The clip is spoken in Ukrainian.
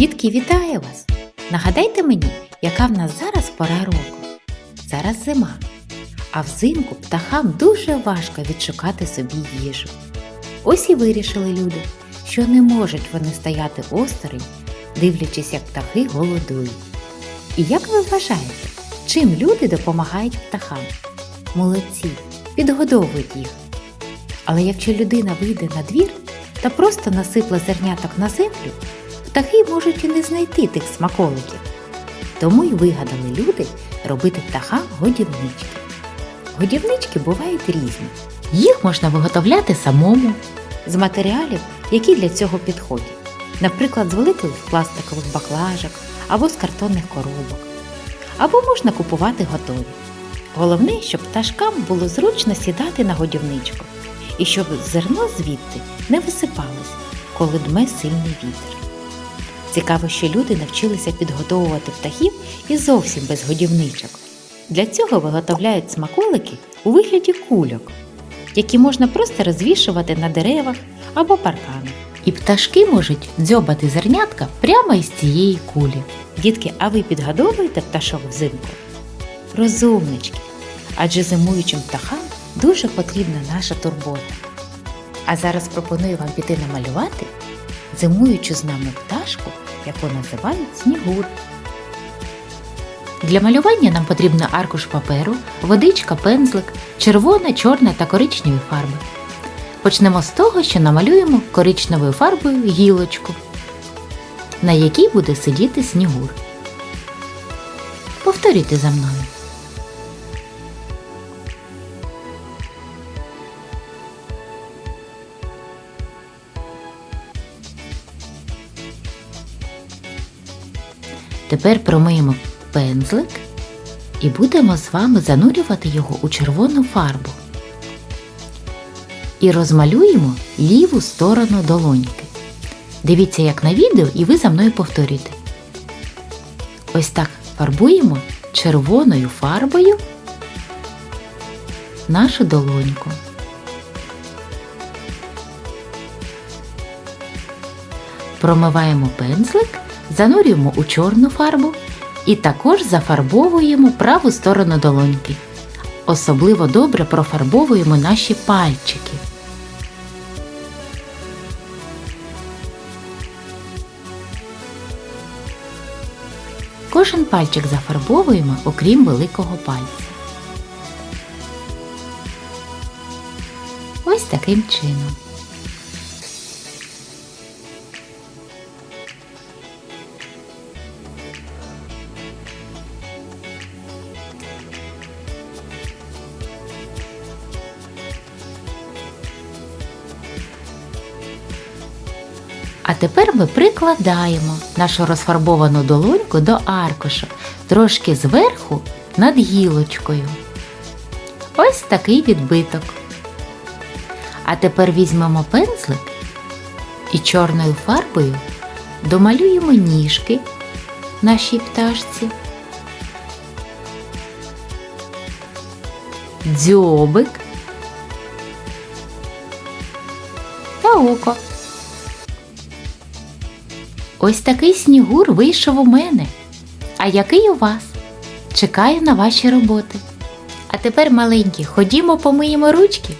Дітки, вітаю вас! Нагадайте мені, яка в нас зараз пора року. Зараз зима, а взимку птахам дуже важко відшукати собі їжу. Ось і вирішили люди, що не можуть вони стояти осторонь, дивлячись, як птахи голодують. І як ви вважаєте, чим люди допомагають птахам? Молодці, підгодовують їх. Але якщо людина вийде на двір та просто насипла зерняток на землю, птахи можуть і не знайти тих смаколиків. Тому й вигадали люди робити птахам годівнички. Годівнички бувають різні. Їх можна виготовляти самому з матеріалів, які для цього підходять. Наприклад, з великих пластикових баклажок або з картонних коробок. Або можна купувати готові. Головне, щоб пташкам було зручно сідати на годівничку і щоб зерно звідти не висипалось, коли дме сильний вітер. Цікаво, що люди навчилися підготовувати птахів і зовсім без годівничок. Для цього виготовляють смаколики у вигляді кульок, які можна просто розвішувати на деревах або парканах. І пташки можуть дзьобати зернятка прямо із цієї кулі. Дітки, а ви підгодовуєте пташок взимку? Розумнички, адже зимуючим птахам дуже потрібна наша турбота. А зараз пропоную вам піти намалювати зимуючу з нами пташку, яку називають снігур. Для малювання нам потрібно аркуш паперу, водичка, пензлик, червона, чорна та коричневі фарби. Почнемо з того, що намалюємо коричневою фарбою гілочку, на якій буде сидіти снігур. Повторюйте за мною. Тепер промиємо пензлик і будемо з вами занурювати його у червону фарбу. І розмалюємо ліву сторону долоньки. Дивіться, як на відео, і ви за мною повторюйте. Ось так фарбуємо червоною фарбою нашу долоньку. Промиваємо пензлик, занурюємо у чорну фарбу і також зафарбовуємо праву сторону долоньки. Особливо добре профарбовуємо наші пальчики. Кожен пальчик зафарбовуємо, окрім великого пальця. Ось таким чином. А тепер ми прикладаємо нашу розфарбовану долоньку до аркуша трошки зверху над гілочкою. Ось такий відбиток. А тепер візьмемо пензлик і чорною фарбою домалюємо ніжки нашій пташці, дзьобик та око. Ось такий снігур вийшов у мене. А який у вас? Чекаю на ваші роботи. А тепер, маленькі, ходімо помиємо ручки